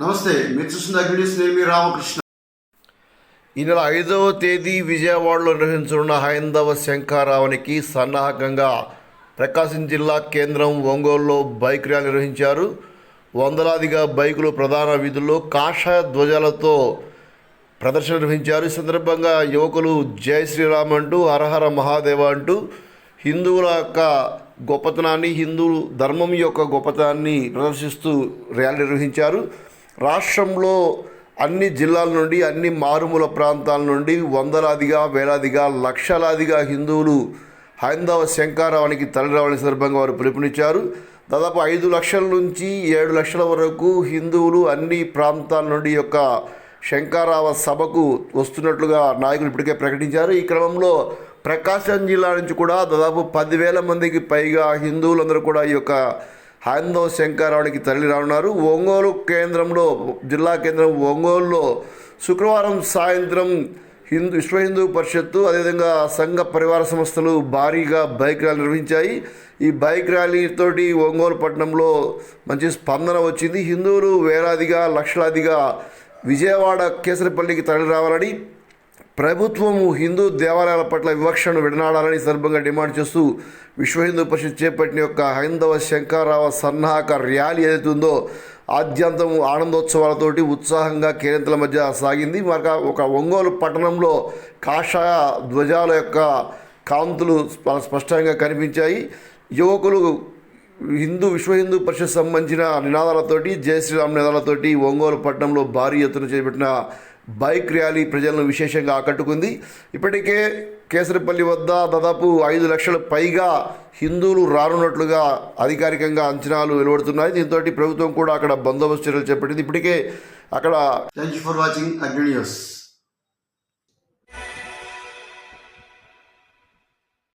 నమస్తే మీరు చూస్తున్న అగ్నిస్ నేను రామకృష్ణ. ఈ నెల ఐదవ తేదీ విజయవాడలో నిర్వహించనున్న హైందవ శంఖారావునికి సన్నాహకంగా ప్రకాశం జిల్లా కేంద్రం ఒంగోలులో బైక్ ర్యాలీ నిర్వహించారు. వందలాదిగా బైకులు ప్రధాన వీధుల్లో కాషాయ ధ్వజాలతో ప్రదర్శన నిర్వహించారు. ఈ సందర్భంగా యువకులు జై శ్రీరామ్ అంటూ హరహర మహాదేవ అంటూ హిందువుల యొక్క గొప్పతనాన్ని హిందూ ధర్మం యొక్క గొప్పతనాన్ని ప్రదర్శిస్తూ ర్యాలీ నిర్వహించారు. రాష్ట్రంలో అన్ని జిల్లాల నుండి అన్ని మారుమూల ప్రాంతాల నుండి వందలాదిగా వేలాదిగా లక్షలాదిగా హిందువులు హైందవ శంకారావానికి తరలిరావని సందర్భంగా వారు పిలుపునిచ్చారు. దాదాపు ఐదు లక్షల నుంచి ఏడు లక్షల వరకు హిందువులు అన్ని ప్రాంతాల నుండి యొక్క శంకారావ సభకు వస్తున్నట్లుగా నాయకులు ఇప్పటికే ప్రకటించారు. ఈ క్రమంలో ప్రకాశం జిల్లా నుంచి కూడా దాదాపు పదివేల మందికి పైగా హిందువులందరూ కూడా ఈ యొక్క హైందవ శంకరావుడికి తరలి రానున్నారు. ఒంగోలు కేంద్రంలో జిల్లా కేంద్రం ఒంగోలులో శుక్రవారం సాయంత్రం హిందూ విశ్వ హిందూ పరిషత్తు అదేవిధంగా సంఘ పరివార సంస్థలు భారీగా బైక్ ర్యాలీ నిర్వహించాయి. ఈ బైక్ ర్యాలీతోటి ఒంగోలు పట్టణంలో మంచి స్పందన వచ్చింది. హిందువులు వేలాదిగా లక్షలాదిగా విజయవాడ కేసరిపల్లికి తరలి రావాలని ప్రభుత్వము హిందూ దేవాలయాల పట్ల వివక్షను విడనాడాలని సందర్భంగా డిమాండ్ చేస్తూ విశ్వ హిందూ పరిషత్ చేపట్టిన యొక్క హైందవ శంకారావ సన్నాహక ర్యాలీ ఏదైతే ఉందో ఆద్యంతం ఆనందోత్సవాలతోటి ఉత్సాహంగా కేరింతల మధ్య సాగింది. మరొక ఒక ఒంగోలు పట్టణంలో కాషాయ ధ్వజాల యొక్క కాంతులు స్పష్టంగా కనిపించాయి. యువకులు హిందూ విశ్వ హిందూ పరిషత్ సంబంధించిన నినాదాలతోటి జై శ్రీరామ్ నినాదాలతోటి ఒంగోలు పట్టణంలో భారీ ఎత్తున చేపట్టిన బైక్ ర్యాలీ ప్రజలను విశేషంగా ఆకట్టుకుంది. ఇప్పటికే కేసరిపల్లి వద్ద దాదాపు ఐదు లక్షల పైగా హిందువులు రానున్నట్లుగా అధికారికంగా అంచనాలు వెలువడుతున్నాయి. దీంతో ప్రభుత్వం కూడా అక్కడ బందోబస్తు చర్యలు చేపట్టింది. ఇప్పటికే అక్కడ thank you for watching Agni news